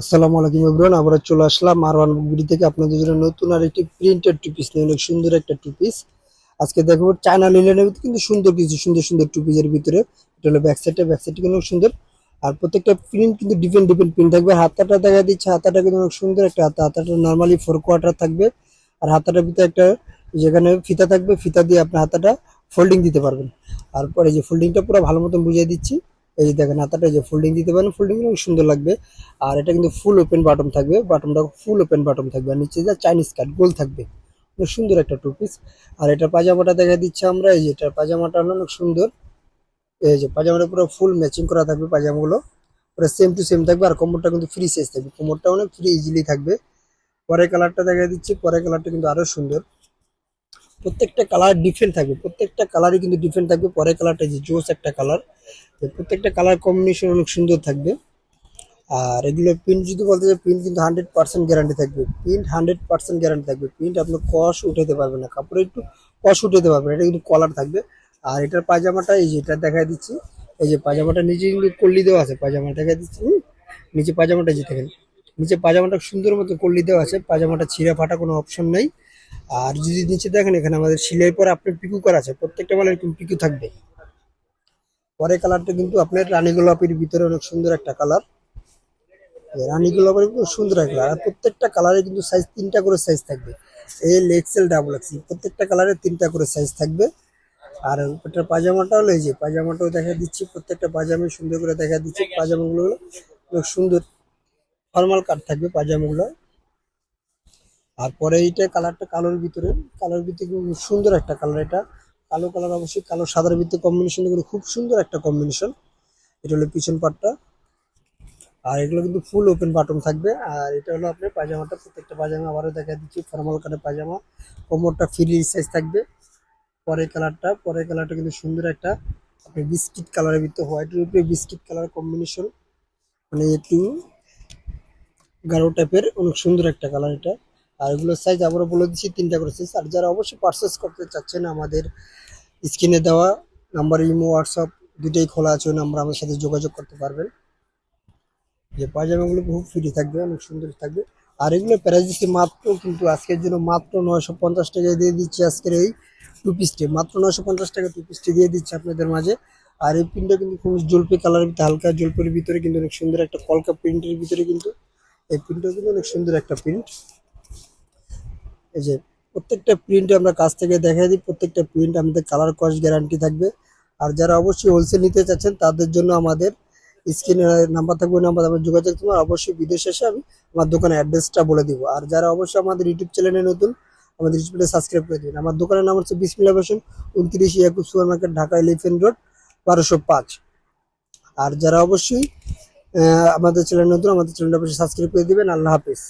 আসসালামু আলাইকুম এভরিওয়ান আবার চলে আসলাম মারওয়ান বুকবিডি থেকে আপনাদের জন্য নতুন আর একটি প্রিন্টেড টু পিস নিয়ে, অনেক সুন্দর একটা টু পিস আজকে দেখো চায়না লিলেনের কিন্তু সুন্দর কিছু, সুন্দর সুন্দর টু পিসের ভিতরে। এটা হলো ব্যাক সাইডটা ব্যাক সাইডটা কিন্তু অনেক সুন্দর। আর প্রত্যেকটা প্রিন্ট কিন্তু ডিফারেন্ট ডিফারেন্ট প্রিন্ট থাকবে। হাতাটা দেখা দিচ্ছে, হাতাটা কিন্তু অনেক সুন্দর একটা হাতা। হাতাটা নর্মালি ফোর কোয়ার্টার থাকবে। আর হাতাটার ভিতরে একটা যেখানে ফিতা থাকবে, ফিতা দিয়ে আপনি হাতাটা ফোল্ডিং দিতে পারবেন। আর পরে যে ফোল্ডিংটা পুরো ভালো মতন বুঝিয়ে দিচ্ছি। এই যে দেখেন হাতাটা, এই যে ফোল্ডিং দিতে পারেন ফোল্ডিং অনেক সুন্দর লাগবে। আর এটা কিন্তু ফুল ওপেন বাটন থাকবে বাটনটা ফুল ওপেন বাটন থাকবে। আর নিচে যা চাইনিজ কাট গোল থাকবে। অনেক সুন্দর একটা টু পিস আর এটা পাজামাটা দেখা দিচ্ছে আমরা, এই যে এটা পাজামাটা অনেক সুন্দর। এই যে পাজামাটা পুরো ফুল ম্যাচিং করা থাকবে পাজামাগুলো। পুরো সেম টু সেম থাকবে, আর কোমরটা কিন্তু ফ্রি সাইজ থাকবে। কোমরটা অনেক ফ্রি ইজিলি থাকবে। পরের কালারটা দেখা দিচ্ছে পরের কালারটা কিন্তু আরও সুন্দর। প্রত্যেকটা কালার ডিফারেন্ট থাকবে, প্রত্যেকটা কালারই কিন্তু ডিফারেন্ট থাকবে, পরের কালারটা যে জোস একটা কালার প্রত্যেকটা কালার কম্বিনেশন অনেক সুন্দর থাকবে। আর এগুলো প্রিন্ট যদি বলতে চাই প্রিন্ট কিন্তু হান্ড্রেড পার্সেন্ট গ্যারান্টি থাকবে। প্রিন্ট হান্ড্রেড পার্সেন্ট গ্যারান্টি থাকবে। প্রিন্ট আপনি কষ উঠাতে পারবেন না, কাপড়ে একটু কষ উঠাতে পারবেন, এটা কিন্তু কলার থাকবে। আর এটার পাজামাটা এই যে এটা দেখা দিচ্ছি, এই যে পাজামাটা নিচে কিন্তু কল্লি দেওয়া আছে পাজামা দেখা দিচ্ছি? নিচে পাজামাটা যে দেখেন নিচে পাজামাটা সুন্দর মতো কল্লি দেওয়া আছে পাজামাটা ছিঁড়ে ফাটা কোনো অপশন নাই। আর যদি নিচে দেখেন, এখানে আমাদের সিলাই পরে আপনার পিকু করা আছে, প্রত্যেকটা মালের কিন্তু পিকু থাকবে। পরে কালারটা কিন্তু আপনার রানী গোলাপের ভিতরে অনেক সুন্দর একটা কালার। রানী গোলাপের কিন্তু সুন্দর একটা কালার। আর প্রত্যেকটা কালারে কিন্তু সাইজ তিনটা করে সাইজ থাকবে। এল এক্সেল ডাবল এক্সেল প্রত্যেকটা কালারে তিনটা করে সাইজ থাকবে। আর এটা পাজামাটা হলো এই যে, পাজামাটাও দেখা দিচ্ছি, প্রত্যেকটা পাজামা সুন্দর করে দেখা দিচ্ছি। পাজামাগুলো অনেক সুন্দর ফর্মাল কাট থাকবে পাজামাগুলো। আর পরে এইটা কালারটা কালোর ভিতরে। কালোর ভিতরে সুন্দর একটা কালার এটা। কালো কালার অবশ্যই কালো সাদার ভিতরে কম্বিনেশন করে খুব সুন্দর একটা কম্বিনেশন এটা হলো পিছন পাটটা। আর এগুলো কিন্তু ফুল ওপেন বাটন থাকবে। আর এটা হলো আপনার পায়জামাটা, প্রত্যেকটা পায়জামা আবারও দেখা দিচ্ছি। ফর্মাল কাটের পাজামা কোমরটা ফ্রি সাইজ থাকবে। পরের কালারটা পরের কালারটা কিন্তু সুন্দর একটা আপনি বিস্কিট কালারের ভিতরে হোয়াইটের উপরে বিস্কিট কালার কম্বিনেশন মানে একটু গাঢ় টাইপের অনেক সুন্দর একটা কালার এটা। আর এগুলোর সাইজ আবারও বলে দিচ্ছি তিনটা করে সাইজ আর যারা অবশ্যই পারচেস করতে চাচ্ছেন আমাদের স্ক্রিনে দেওয়া নাম্বার ইমো হোয়াটসঅ্যাপ দুটোই খোলা আছে নাম্বার আমাদের সাথে যোগাযোগ করতে পারবেন। যে পায়জামাগুলো খুব ফ্রি থাকবে, অনেক সুন্দর থাকবে। আর এগুলো প্রাইস মাত্র কিন্তু আজকের জন্য মাত্র নয়শো পঞ্চাশ টাকায় দিয়ে দিচ্ছি আজকের এই টু। পিসটি মাত্র নয়শো পঞ্চাশ টাকা টু পিসটি দিয়ে দিচ্ছি আপনাদের মাঝে। আর এই প্রিন্টটা কিন্তু খুব জলপি কালারের ভিতরে হালকা জলপির ভিতরে কিন্তু অনেক সুন্দর একটা কলকা প্রিন্টের ভিতরে কিন্তু এই প্রিন্টটা কিন্তু অনেক সুন্দর একটা প্রিন্ট এই যে প্রত্যেকটা প্রিন্ট আমরা কাছ থেকে দেখাই দিই, প্রত্যেকটা প্রিন্ট আমাদের কালার কস্ট গ্যারান্টি থাকবে। আর যারা অবশ্যই হোলসেল নিতে চাচ্ছেন, তাদের জন্য আমাদের স্ক্রিনে নাম্বার থাকবে নাম্বার আমার যোগাযোগ তোমার অবশ্যই বিদেশে এসে আমি আমার দোকানের অ্যাড্রেসটা বলে দিব। আর যারা অবশ্যই আমাদের ইউটিউব চ্যানেলে নতুন, আমাদের ইউটিউব সাবস্ক্রাইব করে দিন আমার দোকানের নাম হচ্ছে বিসমিল্লা ফ্যাশন উনত্রিশ Yakub super market Dhaka elephant road বারোশো পাঁচ। আর যারা অবশ্যই আমাদের চ্যানেল নতুন, আমাদের চ্যানেলটা অবশ্যই সাবস্ক্রাইব করে দিবেন। আল্লাহ হাফিজ।